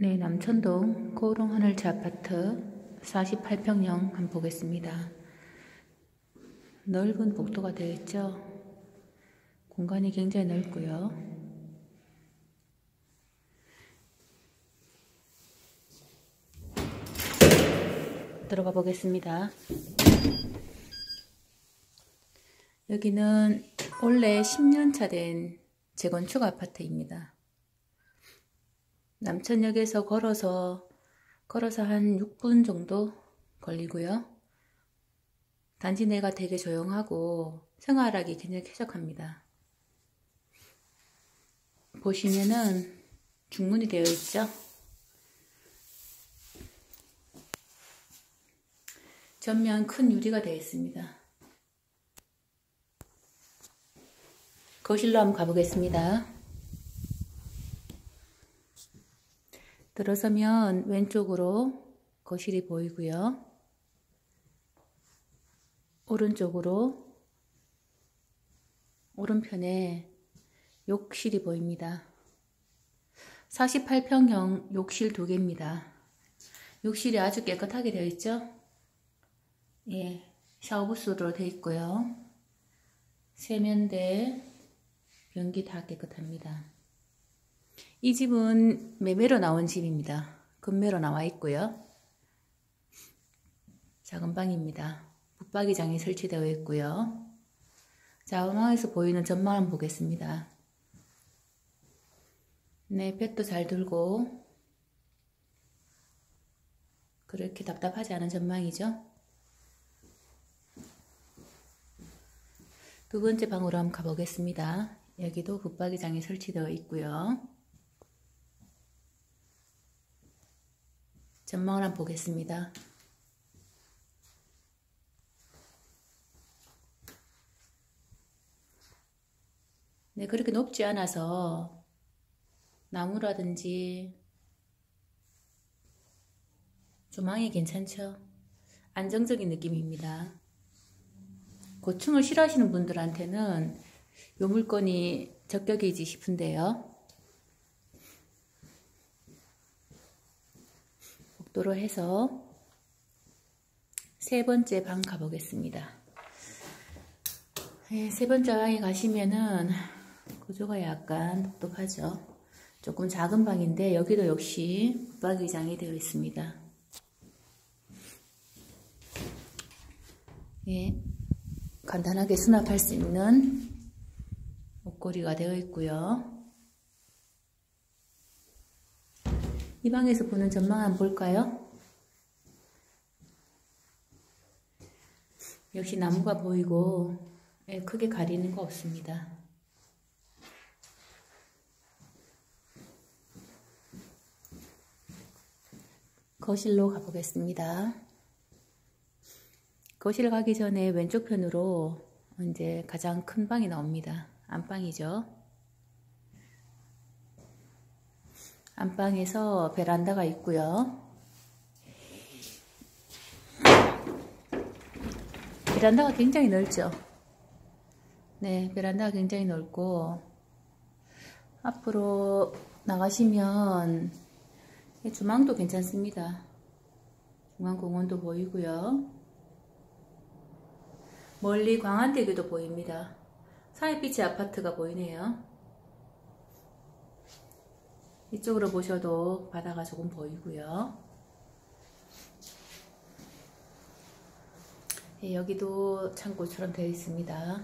네, 남천동 고롱 하늘차 아파트 48평형 한번 보겠습니다. 넓은 복도가 되어 있죠. 공간이 굉장히 넓고요. 들어가 보겠습니다. 여기는 원래 10년차 된 재건축 아파트입니다. 남천역에서 걸어서 걸어서 한 6분 정도 걸리고요. 단지 내가 되게 조용하고 생활하기 굉장히 쾌적합니다. 보시면은 중문이 되어 있죠. 전면 큰 유리가 되어 있습니다. 거실로 한번 가보겠습니다. 들어서면 왼쪽으로 거실이 보이고요. 오른쪽으로 오른편에 욕실이 보입니다. 48평형 욕실 두 개입니다. 욕실이 아주 깨끗하게 되어 있죠? 예, 샤워부스로 되어 있고요. 세면대, 변기 다 깨끗합니다. 이 집은 매매로 나온 집입니다. 금매로 나와 있고요. 작은 방입니다. 붙박이장이 설치되어 있고요. 자음방에서 보이는 전망 한번 보겠습니다. 네, 볕도 잘 들고 그렇게 답답하지 않은 전망이죠. 두 번째 방으로 한번 가보겠습니다. 여기도 붙박이장이 설치되어 있고요. 전망을 한번 보겠습니다. 네, 그렇게 높지 않아서 나무라든지 조망이 괜찮죠? 안정적인 느낌입니다. 고층을 싫어하시는 분들한테는 요 물건이 적격이지 싶은데요. 복도로 해서 세 번째 방 가보겠습니다. 네, 세 번째 방에 가시면은 구조가 약간 독특하죠. 조금 작은 방인데 여기도 역시 붙박이장이 되어 있습니다. 예, 간단하게 수납할 수 있는 옷걸이가 되어 있고요. 이 방에서 보는 전망 한번 볼까요? 역시 나무가 보이고 예, 크게 가리는 거 없습니다. 거실로 가보겠습니다. 거실 가기 전에 왼쪽 편으로 이제 가장 큰 방이 나옵니다. 안방이죠. 안방에서 베란다가 있고요. 베란다가 굉장히 넓죠. 네, 베란다가 굉장히 넓고 앞으로 나가시면 주망도 괜찮습니다. 중앙공원도 보이고요. 멀리 광안대교도 보입니다. 사이비치 아파트가 보이네요. 이쪽으로 보셔도 바다가 조금 보이고요. 네, 여기도 창고처럼 되어 있습니다.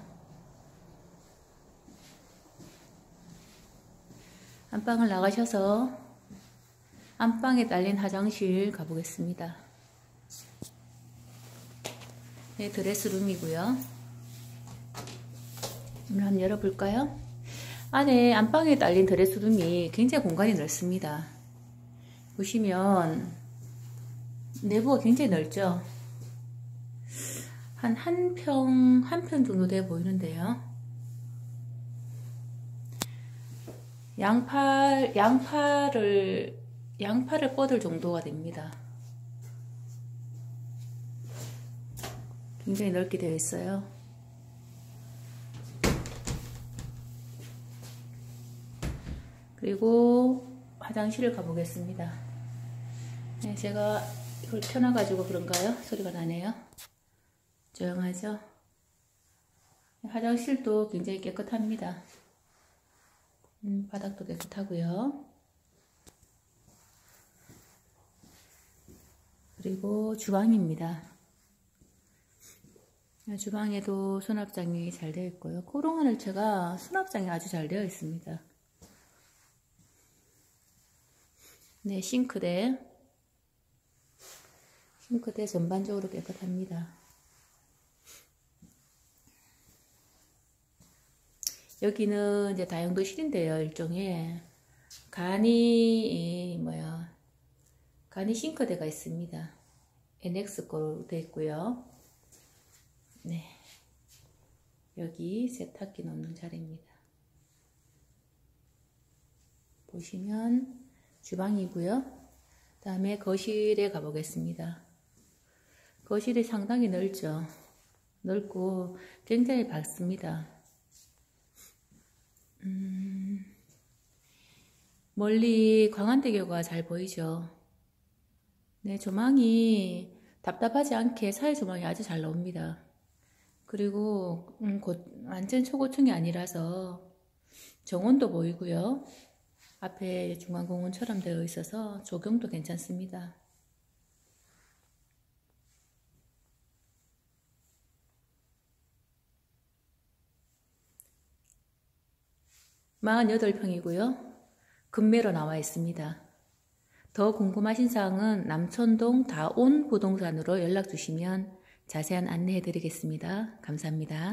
안방을 나가셔서 안방에 딸린 화장실 가보겠습니다. 네, 드레스룸이고요. 문을 한번 열어볼까요? 안에 안방에 딸린 드레스룸이 굉장히 공간이 넓습니다. 보시면 내부가 굉장히 넓죠. 한 한 평, 한편 정도 돼 보이는데요. 양팔, 양팔을, 양팔을 뻗을 정도가 됩니다. 굉장히 넓게 되어 있어요. 그리고 화장실을 가보겠습니다. 네, 제가 이걸 켜놔가지고 그런가요? 소리가 나네요. 조용하죠? 화장실도 굉장히 깨끗합니다. 음, 바닥도 깨끗하고요. 그리고 주방입니다. 주방에도 수납장이 잘 되어 있고요. 코롱하늘 채가 수납장이 아주 잘 되어 있습니다. 네, 싱크대. 싱크대 전반적으로 깨끗합니다. 여기는 이제 다용도실인데요, 일종의. 간이, 뭐야, 간이 싱크대가 있습니다. NX 거로 되어 있고요. 네. 여기 세탁기 놓는 자리입니다. 보시면 주방이고요. 다음에 거실에 가보겠습니다. 거실이 상당히 넓죠. 넓고 굉장히 밝습니다. 음, 멀리 광안대교가 잘 보이죠. 네, 조망이 답답하지 않게 사이 조망이 아주 잘 나옵니다. 그리고 음, 곧, 완전 초고층이 아니라서 정원도 보이고요. 앞에 중앙공원처럼 되어 있어서 조경도 괜찮습니다. 마흔여덟 평이고요. 금매로 나와 있습니다. 더 궁금하신 사항은 남천동 다온 부동산으로 연락 주시면 자세한 안내해 드리겠습니다. 감사합니다.